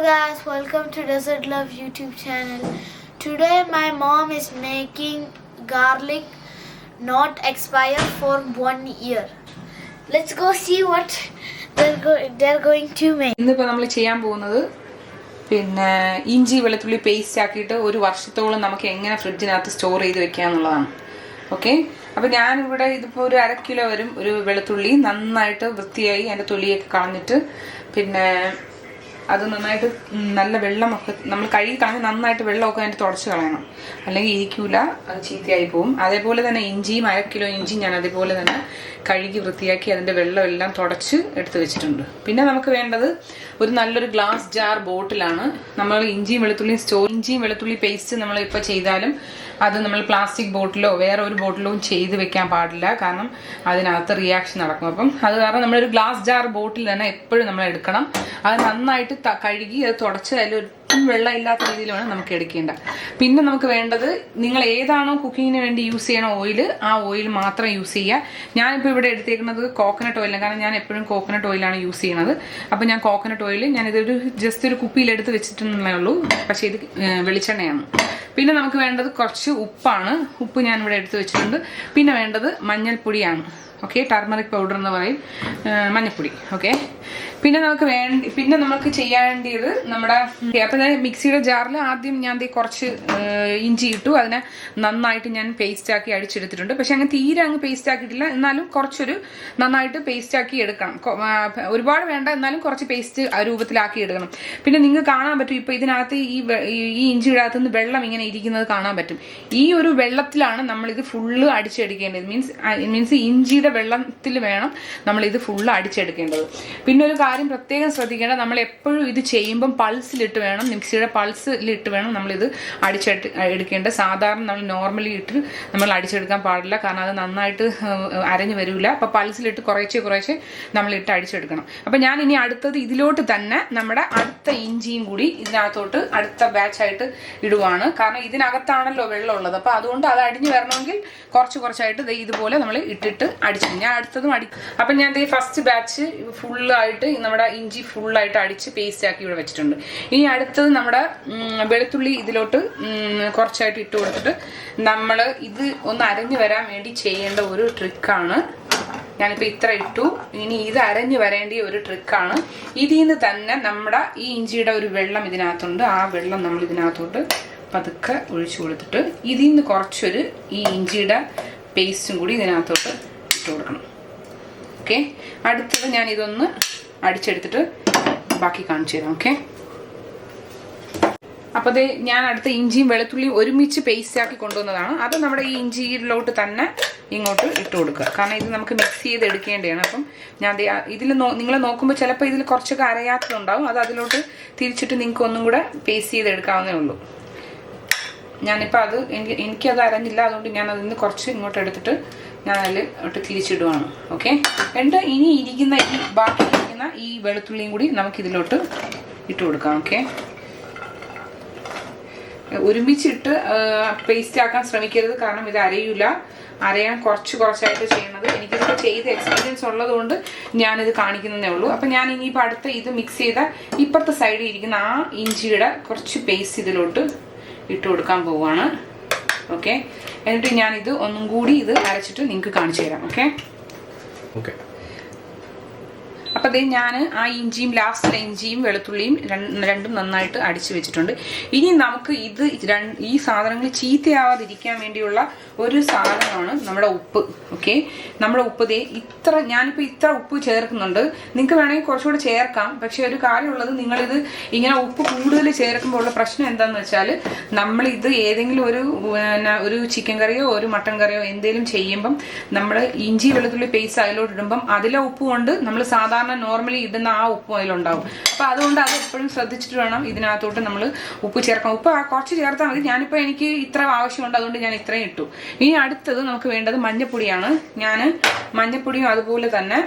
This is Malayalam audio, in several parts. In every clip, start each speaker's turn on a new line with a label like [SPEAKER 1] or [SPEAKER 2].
[SPEAKER 1] guys, welcome to Desert Love YouTube channel. Today my mom is making garlic not expire for one year. Let's go see what they're, go- they're going to make.
[SPEAKER 2] ഇന്നിപ്പോൾ നമ്മൾ ചെയ്യാൻ പോകുന്നത് പിന്നെ ഇഞ്ചി വെളുത്തുള്ളി പേസ്റ്റ് ആക്കിയിട്ട് ഒരു വർഷത്തോളം നമുക്ക് എങ്ങനെ ഫ്രിഡ്ജിനകത്ത് സ്റ്റോർ ചെയ്ത് വെക്കുക എന്നുള്ളതാണ് ഓക്കെ അപ്പോൾ ഞാനിവിടെ ഇതിപ്പോൾ ഒരു അര കിലോ വരും ഒരു വെളുത്തുള്ളി നന്നായിട്ട് വൃത്തിയായി അതിന്റെ തൊലിയൊക്കെ കളഞ്ഞിട്ട് പിന്നെ അത് നന്നായിട്ട് നല്ല വെള്ളമൊക്കെ നമ്മൾ കഴുകി കളഞ്ഞ് നന്നായിട്ട് വെള്ളമൊക്കെ അതിന്റെ തുടച്ച് കളയണം. അല്ലെങ്കിൽ ഇരിക്കൂല അത് ചീത്തയായി പോകും അതേപോലെ തന്നെ ഇഞ്ചിയും അര കിലോ ഇഞ്ചി ഞാൻ അതേപോലെ തന്നെ കഴുകി വൃത്തിയാക്കി അതിന്റെ വെള്ളം എല്ലാം തുടച്ച് എടുത്ത് വെച്ചിട്ടുണ്ട്. പിന്നെ നമുക്ക് വേണ്ടത് ഒരു നല്ലൊരു ഗ്ലാസ് ജാർ ബോട്ടിലാണ് നമ്മൾ ഇഞ്ചിയും വെളുത്തുള്ളിയും സ്റ്റോർ ഇഞ്ചിയും വെളുത്തുള്ളി പേസ്റ്റ് നമ്മൾ ഇപ്പോൾ ചെയ്താലും അത് നമ്മൾ പ്ലാസ്റ്റിക് ബോട്ടിലോ വേറെ ഒരു ബോട്ടിലോ ചെയ്ത് വെക്കാൻ പാടില്ല. കാരണം അതിനകത്ത് റിയാക്ഷൻ നടക്കും. അപ്പം അത് കാരണം നമ്മളൊരു ഗ്ലാസ് ജാർ ബോട്ടിൽ തന്നെ എപ്പോഴും നമ്മൾ എടുക്കണം. അത് നന്നായിട്ട് കഴുകി അത് തുടച്ച് അതിൽ ഒട്ടും വെള്ളം ഇല്ലാത്ത രീതിയിൽ വേണം നമുക്ക് എടുക്കേണ്ട. പിന്നെ നമുക്ക് വേണ്ടത് നിങ്ങൾ ഏതാണോ കുക്കിങ്ങിന് വേണ്ടി യൂസ് ചെയ്യണ ഓയിൽ ആ ഓയിൽ മാത്രം യൂസ് ചെയ്യുക. ഞാനിപ്പോൾ ഇവിടെ എടുത്തേക്കുന്നത് കോക്കനട്ട് ഓയിലാണ് കാരണം ഞാൻ എപ്പോഴും കോക്കനട്ട് ഓയിലാണ് യൂസ് ചെയ്യുന്നത് അപ്പോൾ ഞാൻ കോക്കനട്ട് ഓയിൽ ഞാനിതൊരു ജസ്റ്റ് ഒരു കുപ്പിയിൽ എടുത്ത് വെച്ചിട്ടുള്ളേ ഉള്ളൂ. പക്ഷേ ഇത് വെളിച്ചെണ്ണയാണ്. പിന്നെ നമുക്ക് വേണ്ടത് കുറച്ച് ഉപ്പാണ്. ഉപ്പ് ഞാൻ ഇവിടെ എടുത്ത് വെച്ചിട്ടുണ്ട്. പിന്നെ വേണ്ടത് മഞ്ഞൾപ്പൊടിയാണ്. ഓക്കെ ടർമറിക് പൗഡർ എന്ന് പറയും. മഞ്ഞൾപ്പൊടി. ഓക്കെ പിന്നെ നമുക്ക് വേണ്ട പിന്നെ നമുക്ക് ചെയ്യേണ്ടത് നമ്മുടെ അപ്പം മിക്സിയുടെ ജാറിൽ ആദ്യം ഞാൻ കുറച്ച് ഇഞ്ചി ഇട്ടു. അതിനെ നന്നായിട്ട് ഞാൻ പേസ്റ്റ് ആക്കി അടിച്ചെടുത്തിട്ടുണ്ട്. പക്ഷെ അങ്ങനെ തീരെ അങ്ങ് പേസ്റ്റ് ആക്കിയിട്ടില്ല. എന്നാലും കുറച്ചൊരു നന്നായിട്ട് പേസ്റ്റ് ആക്കി എടുക്കണം. ഒരുപാട് വേണ്ട. എന്നാലും കുറച്ച് പേസ്റ്റ് ആ രൂപത്തിലാക്കി എടുക്കണം. പിന്നെ നിങ്ങൾക്ക് കാണാൻ പറ്റും. ഇപ്പൊ ഇതിനകത്ത് ഈ ഈ- ഇഞ്ചിയുടെ അകത്ത് നിന്ന് വെള്ളം ഇങ്ങനെ ഇരിക്കുന്നത് കാണാൻ പറ്റും. ഈ ഒരു വെള്ളത്തിലാണ് നമ്മൾ ഇത് ഫുള്ള് അടിച്ചെടുക്കേണ്ടത് മീൻസ് മീൻസ് ഇഞ്ചിയുടെ വെള്ളത്തിൽ വേണം നമ്മൾ ഇത് ഫുള്ള് അടിച്ചെടുക്കേണ്ടത്. പിന്നെ ഒരു കാര്യം പ്രത്യേകം ശ്രദ്ധിക്കേണ്ട നമ്മൾ എപ്പോഴും ഇത് ചെയ്യുമ്പം പൾസിലിട്ട് വേണം മിക്സിയുടെ പൾസിലിട്ട് വേണം നമ്മളിത് അടിച്ചെടു എടുക്കേണ്ടത് സാധാരണ നമ്മൾ നോർമലി ഇട്ട് നമ്മൾ അടിച്ചെടുക്കാൻ പാടില്ല കാരണം അത് നന്നായിട്ട് അരഞ്ഞു വരില്ല അപ്പോൾ പൾസിലിട്ട് കുറേശ്ശെ കുറേശ്ശെ നമ്മളിട്ട് അടിച്ചെടുക്കണം. അപ്പോൾ ഞാൻ ഇനി അടുത്തത് ഇതിലോട്ട് തന്നെ നമ്മുടെ അടുത്ത ഇഞ്ചിയും കൂടി ഇതിനകത്തോട്ട് അടുത്ത ബാച്ചായിട്ട് ഇടുവാണ്. കാരണം ഇതിനകത്താണല്ലോ വെള്ളം ഉള്ളത് അപ്പോൾ അതുകൊണ്ട് അത് അടിഞ്ഞു വരണമെങ്കിൽ കുറച്ച് കുറച്ചായിട്ട് ഇതുപോലെ നമ്മൾ ഇട്ടിട്ട് അടിച്ചു ഞാൻ അടുത്തതും അടി അപ്പം ഞാൻ ഈ ഫസ്റ്റ് ബാച്ച് ഫുള്ളായിട്ട് നമ്മുടെ ഇഞ്ചി ഫുള്ളായിട്ട് അടിച്ച് പേസ്റ്റ് ആക്കി ഇവിടെ വെച്ചിട്ടുണ്ട്. ഇനി അടുത്തത് നമ്മുടെ വെളുത്തുള്ളി ഇതിലോട്ട് കുറച്ചായിട്ട് ഇട്ട് കൊടുത്തിട്ട് നമ്മൾ ഇത് ഒന്ന് അരഞ്ഞു വരാൻ വേണ്ടി ചെയ്യേണ്ട ഒരു ട്രിക്കാണ് ഞാനിപ്പോൾ ഇത്ര ഇട്ടു. ഇനി ഇത് അരഞ്ഞു വരേണ്ട ഒരു ട്രിക്കാണ് ഇതിൽ നിന്ന് തന്നെ നമ്മുടെ ഈ ഇഞ്ചിയുടെ ഒരു വെള്ളം ഇതിനകത്തുണ്ട്. ആ വെള്ളം നമ്മൾ ഇതിനകത്തോട്ട് പതുക്കെ ഒഴിച്ചു കൊടുത്തിട്ട് ഇതിൽ നിന്ന് കുറച്ചൊരു ഈ ഇഞ്ചിയുടെ പേസ്റ്റും കൂടി ഇതിനകത്തോട്ട് ഇട്ട് കൊടുക്കണം. ഓക്കെ അടുത്തത് ഞാൻ ഇതൊന്ന് അടിച്ചെടുത്തിട്ട് ബാക്കി കാണിച്ചു തരാം ഓക്കെ അപ്പോൾ അത് ഞാൻ അടുത്ത ഇഞ്ചിയും വെളുത്തുള്ളിയും ഒരുമിച്ച് പേസ്റ്റ് ആക്കി കൊണ്ടുവന്നതാണ്. അത് നമ്മുടെ ഈ ഇഞ്ചിയിലോട്ട് തന്നെ ഇങ്ങോട്ട് ഇട്ട് കൊടുക്കുക. കാരണം ഇത് നമുക്ക് മിക്സ് ചെയ്ത് എടുക്കേണ്ടതാണ്. അപ്പം ഞാൻ ഇതിൽ നിങ്ങൾ നോക്കുമ്പോൾ ചിലപ്പോൾ ഇതിൽ കുറച്ചൊക്കെ അരയാത്തതുണ്ടാവും. അത് അതിലോട്ട് തിരിച്ചിട്ട് നിങ്ങൾക്ക് ഒന്നും കൂടെ പേസ്റ്റ് ചെയ്ത് എടുക്കാവുന്നേ ഉള്ളൂ. ഞാനിപ്പോൾ അത് എനിക്ക് എനിക്കത് അരഞ്ഞില്ല. അതുകൊണ്ട് ഞാൻ അതിൽ നിന്ന് കുറച്ച് ഇങ്ങോട്ട് എടുത്തിട്ട് ഞാൻ അതിൽ ഇട്ട് തിരിച്ചിടുവാണ്. ഓക്കെ എന്നിട്ട് ഇനി ഇരിക്കുന്ന ഈ ബാക്കി ഇരിക്കുന്ന ഈ വെളുത്തുള്ളിയും കൂടി നമുക്ക് ഇതിലോട്ട് ഇട്ട് കൊടുക്കാം ഓക്കെ ഒരുമിച്ചിട്ട് പേസ്റ്റ് ആക്കാൻ ശ്രമിക്കരുത് കാരണം ഇത് അരയൂല. അരയാൻ കുറച്ച് കുറച്ചായിട്ട് ചെയ്യണത്. എനിക്കിതൊക്കെ ചെയ്ത് എക്സ്പീരിയൻസ് ഉള്ളതുകൊണ്ട് ഞാനിത് കാണിക്കുന്നതേ ഉള്ളൂ. അപ്പം ഞാൻ ഇനിയിപ്പോൾ അടുത്ത ഇത് മിക്സ് ചെയ്ത ഇപ്പുറത്തെ സൈഡിൽ ഇരിക്കുന്ന ആ ഇഞ്ചിയുടെ കുറച്ച് പേസ്റ്റ് ഇതിലോട്ട് ഇട്ട് കൊടുക്കാൻ പോവുകയാണ് ഓക്കെ എന്നിട്ട് ഞാനിത് ഒന്നും കൂടി ഇത് അരച്ചിട്ട് നിങ്ങൾക്ക് കാണിച്ചു തരാം ഓക്കെ
[SPEAKER 3] ഓക്കെ
[SPEAKER 2] അപ്പം അതേ ഞാൻ ആ ഇഞ്ചിയും ലാസ്റ്റിലെ ഇഞ്ചിയും വെളുത്തുള്ളിയും രണ്ടും നന്നായിട്ട് അടിച്ചു വെച്ചിട്ടുണ്ട്. ഇനി നമുക്ക് ഇത് ഈ സാധനങ്ങൾ ചീത്തയാവാതിരിക്കാൻ വേണ്ടിയുള്ള ഒരു സാധനമാണ് നമ്മുടെ ഉപ്പ് ഓക്കെ നമ്മുടെ ഉപ്പ് ദേ ഇത്ര ഞാനിപ്പോൾ ഇത്ര ഉപ്പ് ചേർക്കുന്നുണ്ട്. നിങ്ങൾക്ക് വേണമെങ്കിൽ കുറച്ചുകൂടെ ചേർക്കാം. പക്ഷേ ഒരു കാര്യമുള്ളത് നിങ്ങളിത് ഇങ്ങനെ ഉപ്പ് കൂടുതൽ ചേർക്കുമ്പോൾ ഉള്ള പ്രശ്നം എന്താണെന്ന് വെച്ചാൽ നമ്മളിത് ഏതെങ്കിലും ഒരു ഒരു ചിക്കൻ കറിയോ ഒരു മട്ടൻ കറിയോ എന്തെങ്കിലും ചെയ്യുമ്പം നമ്മൾ ഇഞ്ചി വെളുത്തുള്ളി പേസ്റ്റ് അതിലോട്ട് ഇടുമ്പം അതിലെ ഉപ്പ് കൊണ്ട് നമ്മൾ സാധാരണ നോർമലി ഇടുന്ന ആ ഉപ്പും അതിലുണ്ടാവും. അപ്പം അതുകൊണ്ട് അത് എപ്പോഴും ശ്രദ്ധിച്ചിട്ട് വേണം ഇതിനകത്തോട്ട് നമ്മൾ ഉപ്പ് ചേർക്കാം ഉപ്പ് കുറച്ച് ചേർത്താൽ മതി. ഞാനിപ്പോൾ എനിക്ക് ഇത്ര ആവശ്യമുണ്ട് അതുകൊണ്ട് ഞാൻ ഇത്രയും ഇട്ടു. ഇനി അടുത്തത് നമുക്ക് വേണ്ടത് മഞ്ഞപ്പൊടിയാണ്. ഞാൻ മഞ്ഞപ്പൊടിയും അതുപോലെ തന്നെ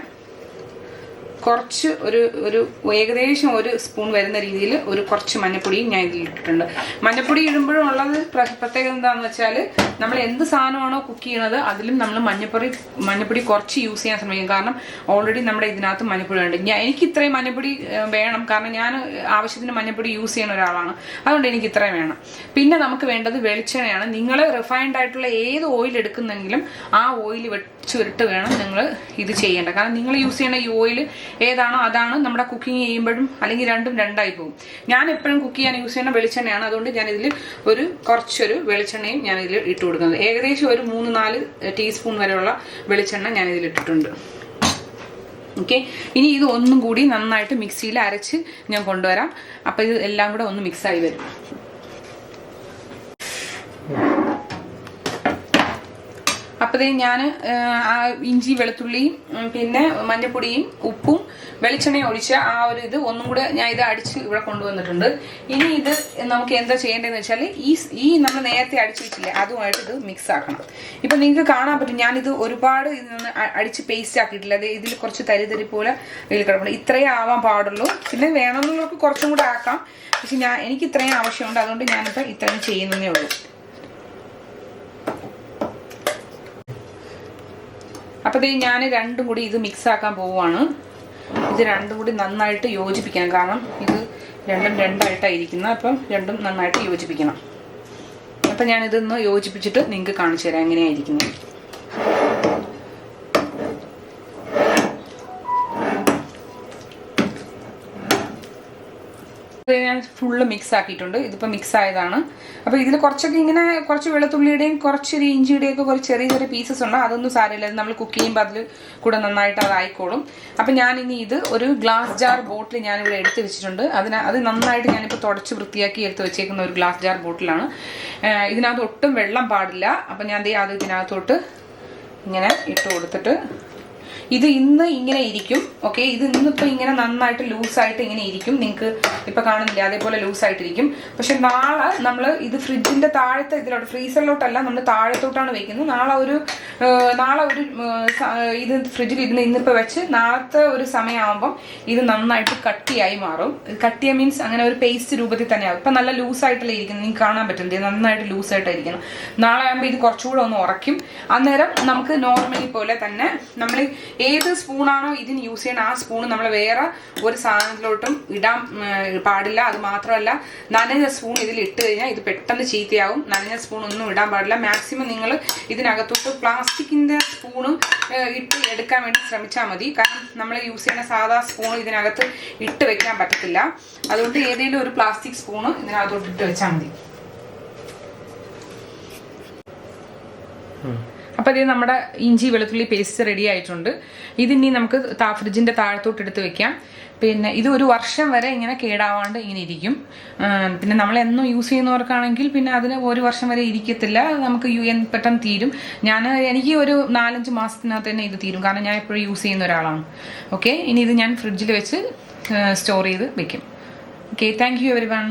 [SPEAKER 2] കുറച്ച് ഒരു ഒരു ഏകദേശം ഒരു സ്പൂൺ വരുന്ന രീതിയിൽ ഒരു കുറച്ച് മഞ്ഞപ്പൊടിയും ഞാൻ ഇതിൽ ഇട്ടിട്ടുണ്ട്. മഞ്ഞപ്പൊടി ഇടുമ്പോഴും ഉള്ളത് പ്ര- പ്രത്യേകത എന്താണെന്ന് വെച്ചാൽ നമ്മൾ എന്ത് സാധനമാണോ കുക്ക് ചെയ്യണത് അതിലും നമ്മൾ മഞ്ഞപ്പൊടി മഞ്ഞപ്പൊടി കുറച്ച് യൂസ് ചെയ്യാൻ ശ്രമിക്കും. കാരണം ഓൾറെഡി നമ്മുടെ ഇതിനകത്ത് മഞ്ഞപ്പൊടി ഉണ്ട് ഞാൻ എനിക്ക് ഇത്രയും മഞ്ഞപ്പൊടി വേണം. കാരണം ഞാൻ ആവശ്യത്തിന് മഞ്ഞപ്പൊടി യൂസ് ചെയ്യുന്ന ഒരാളാണ്. അതുകൊണ്ട് എനിക്ക് ഇത്രയും വേണം. പിന്നെ നമുക്ക് വേണ്ടത് വെളിച്ചെണ്ണയാണ്. നിങ്ങൾ റിഫൈൻഡ് ആയിട്ടുള്ള ഏത് ഓയിൽ എടുക്കുന്നെങ്കിലും ആ ഓയിൽ വെച്ച് വിട്ട് വേണം നിങ്ങൾ ഇത് ചെയ്യേണ്ടത് കാരണം നിങ്ങൾ യൂസ് ചെയ്യുന്ന ഈ ഓയിൽ ഏതാണോ അതാണ് നമ്മുടെ കുക്കിംഗ് ചെയ്യുമ്പോഴും അല്ലെങ്കിൽ രണ്ടും രണ്ടായി പോകും. ഞാൻ എപ്പോഴും കുക്ക് ചെയ്യാൻ യൂസ് ചെയ്യുന്ന വെളിച്ചെണ്ണയാണ്. അതുകൊണ്ട് ഞാൻ ഇതിൽ ഒരു കുറച്ചൊരു വെളിച്ചെണ്ണയും ഞാൻ ഇതിൽ ഇട്ട് കൊടുക്കുന്നത്. ഏകദേശം ഒരു മൂന്ന് നാല് ടീസ്പൂൺ വരെയുള്ള വെളിച്ചെണ്ണ ഞാൻ ഇതിൽ ഇട്ടിട്ടുണ്ട്. ഓക്കെ ഇനി ഇത് ഒന്നും കൂടി നന്നായിട്ട് മിക്സിയിൽ അരച്ച് ഞാൻ കൊണ്ടുവരാം. അപ്പം ഇത് എല്ലാം കൂടെ ഒന്ന് മിക്സായി വരും. അപ്പോഴേ ഞാൻ ആ ഇഞ്ചി വെളുത്തുള്ളിയും പിന്നെ മഞ്ഞപ്പൊടിയും ഉപ്പും വെളിച്ചെണ്ണയും ഒഴിച്ച് ആ ഒരു ഇത് ഒന്നും കൂടെ ഞാൻ ഇത് അടിച്ച് ഇവിടെ കൊണ്ടുവന്നിട്ടുണ്ട്. ഇനി ഇത് നമുക്ക് എന്താ ചെയ്യേണ്ടതെന്ന് വെച്ചാൽ ഈ ഈ നമ്മൾ നേരത്തെ അടിച്ചു വെച്ചില്ലേ അതുമായിട്ട് ഇത് മിക്സ് ആക്കണം. ഇപ്പം നിങ്ങൾക്ക് കാണാൻ പറ്റും ഞാനിത് ഒരുപാട് ഇത് നിന്ന് അടിച്ച് പേസ്റ്റ് ആക്കിയിട്ടില്ല. അത് ഇതിൽ കുറച്ച് തരിതരി തരി പോലെ ഇതിൽ കിടക്കണം ഇത്രയേ ആവാൻ പാടുള്ളൂ. പിന്നെ വേണമെന്നുള്ളവർക്ക് കുറച്ചും കൂടെ ആക്കാം. പക്ഷെ ഞാൻ എനിക്ക് ഇത്രയും ആവശ്യമുണ്ട്. അതുകൊണ്ട് ഞാനിപ്പോൾ ഇത്രയും ചെയ്യുന്നതേ ഉള്ളൂ. അപ്പോൾ ഞാൻ രണ്ടും കൂടി ഇത് മിക്സ് ആക്കാൻ പോവുകയാണ് ഇത് രണ്ടും കൂടി നന്നായിട്ട് യോജിപ്പിക്കണം. കാരണം ഇത് രണ്ടും രണ്ടായിട്ടായിരിക്കുന്നത് അപ്പം രണ്ടും നന്നായിട്ട് യോജിപ്പിക്കണം. അപ്പം ഞാനിതൊന്ന് യോജിപ്പിച്ചിട്ട് നിങ്ങൾക്ക് കാണിച്ചു തരാം എങ്ങനെയായിരിക്കുന്നത് ഞാൻ ഫുള്ള് മിക്സ് ആക്കിയിട്ടുണ്ട്. ഇതിപ്പോൾ മിക്സ് ആയതാണ്. അപ്പോൾ ഇതിൽ കുറച്ചൊക്കെ ഇങ്ങനെ കുറച്ച് വെളുത്തുള്ളിയുടെയും കുറച്ചൊരു ഇഞ്ചിയുടെയും ഒക്കെ കുറച്ച് ചെറിയ ചെറിയ പീസസ് ഉണ്ട്. അതൊന്നും സാരമില്ല. നമ്മൾ കുക്ക് ചെയ്യുമ്പോൾ അതിൽ കൂടെ നന്നായിട്ട് അതായിക്കോളും അപ്പോൾ ഞാൻ ഇനി ഇത് ഒരു ഗ്ലാസ് ജാർ ബോട്ടിൽ ഞാനിവിടെ എടുത്ത് വെച്ചിട്ടുണ്ട്. അതിന് അത് നന്നായിട്ട് ഞാനിപ്പോൾ തുടച്ച് വൃത്തിയാക്കി എടുത്ത് വെച്ചേക്കുന്ന ഒരു ഗ്ലാസ് ജാർ ബോട്ടിലാണ് ഇതിനകത്ത് ഒട്ടും വെള്ളം പാടില്ല. അപ്പം ഞാൻ അത് ഇതിനകത്തോട്ട് ഇങ്ങനെ ഇട്ട് കൊടുത്തിട്ട് ഇത് ഇന്ന് ഇങ്ങനെ ഇരിക്കും ഓക്കെ ഇത് ഇന്നിപ്പോൾ ഇങ്ങനെ നന്നായിട്ട് ലൂസായിട്ട് ഇങ്ങനെ ഇരിക്കും. നിങ്ങൾക്ക് ഇപ്പൊ കാണുന്നില്ല അതേപോലെ ലൂസായിട്ടിരിക്കും. പക്ഷെ നാളെ നമ്മൾ ഇത് ഫ്രിഡ്ജിന്റെ താഴത്തെ ഇതിലോട്ട് ഫ്രീസറിലോട്ടല്ല നമ്മൾ താഴത്തോട്ടാണ് വെക്കുന്നത്. നാളെ ഒരു നാളെ ഒരു ഇത് ഫ്രിഡ്ജിൽ ഇരുന്ന് ഇന്നിപ്പോൾ വെച്ച് നാളത്തെ ഒരു സമയമാകുമ്പം ഇത് നന്നായിട്ട് കട്ടിയായി മാറും. കട്ടിയ മീൻസ് അങ്ങനെ ഒരു പേസ്റ്റ് രൂപത്തിൽ തന്നെയാവും ഇപ്പം നല്ല ലൂസായിട്ടല്ലേ ഇരിക്കുന്നത്. നിങ്ങൾക്ക് കാണാൻ പറ്റും. ഇത് നന്നായിട്ട് ലൂസായിട്ടായിരിക്കണം നാളെ ആകുമ്പോൾ ഇത് കുറച്ചുകൂടെ ഒന്ന് ഉറയ്ക്കും. അന്നേരം നമുക്ക് നോർമലി പോലെ തന്നെ നമ്മൾ ഏത് സ്പൂണാണോ ഇതിന് യൂസ് ചെയ്യണം ആ സ്പൂൺ നമ്മൾ വേറെ ഒരു സാധനത്തിലോട്ടും ഇടാൻ പാടില്ല. അത് മാത്രമല്ല നനഞ്ഞ സ്പൂൺ ഇതിൽ ഇട്ട് കഴിഞ്ഞാൽ ഇത് പെട്ടെന്ന് ചീത്തയാവും. നനഞ്ഞ സ്പൂൺ ഒന്നും ഇടാൻ പാടില്ല. മാക്സിമം നിങ്ങൾ ഇതിനകത്തോട്ട് പ്ലാസ്റ്റിക്കിന്റെ സ്പൂണും ഇട്ട് എടുക്കാൻ വേണ്ടി ശ്രമിച്ചാൽ മതി. കാരണം നമ്മൾ യൂസ് ചെയ്യുന്ന സാധാ സ്പൂൺ ഇതിനകത്ത് ഇട്ട് വെക്കാൻ പറ്റത്തില്ല. അതുകൊണ്ട് ഏതെങ്കിലും ഒരു പ്ലാസ്റ്റിക് സ്പൂണ് ഇതിനകത്തോട്ട് ഇട്ട് വെച്ചാൽ മതി. അപ്പോൾ ഇത് നമ്മുടെ ഇഞ്ചി വെളുത്തുള്ളി പേസ്റ്റ് റെഡി ആയിട്ടുണ്ട്. ഇതിനി നമുക്ക് താ ഫ്രിഡ്ജിന്റെ താഴത്തോട്ട് എടുത്ത് വെക്കാം. പിന്നെ ഇത് ഒരു വർഷം വരെ ഇങ്ങനെ കേടാവാണ്ട് ഇങ്ങനെ ഇരിക്കും. പിന്നെ നമ്മൾ എന്നും യൂസ് ചെയ്യുന്നവർക്കാണെങ്കിൽ പിന്നെ അതിന് ഒരു വർഷം വരെ ഇരിക്കത്തില്ല. നമുക്ക് യു എൻ പെട്ടെന്ന് തീരും. ഞാൻ എനിക്ക് ഒരു നാലഞ്ച് മാസത്തിനകത്ത് തന്നെ ഇത് തീരും. കാരണം ഞാൻ എപ്പോഴും യൂസ് ചെയ്യുന്ന ഒരാളാണ്. ഓക്കെ ഇനി ഇത് ഞാൻ ഫ്രിഡ്ജിൽ വെച്ച് സ്റ്റോർ ചെയ്ത് വെക്കും. Okay thank you everyone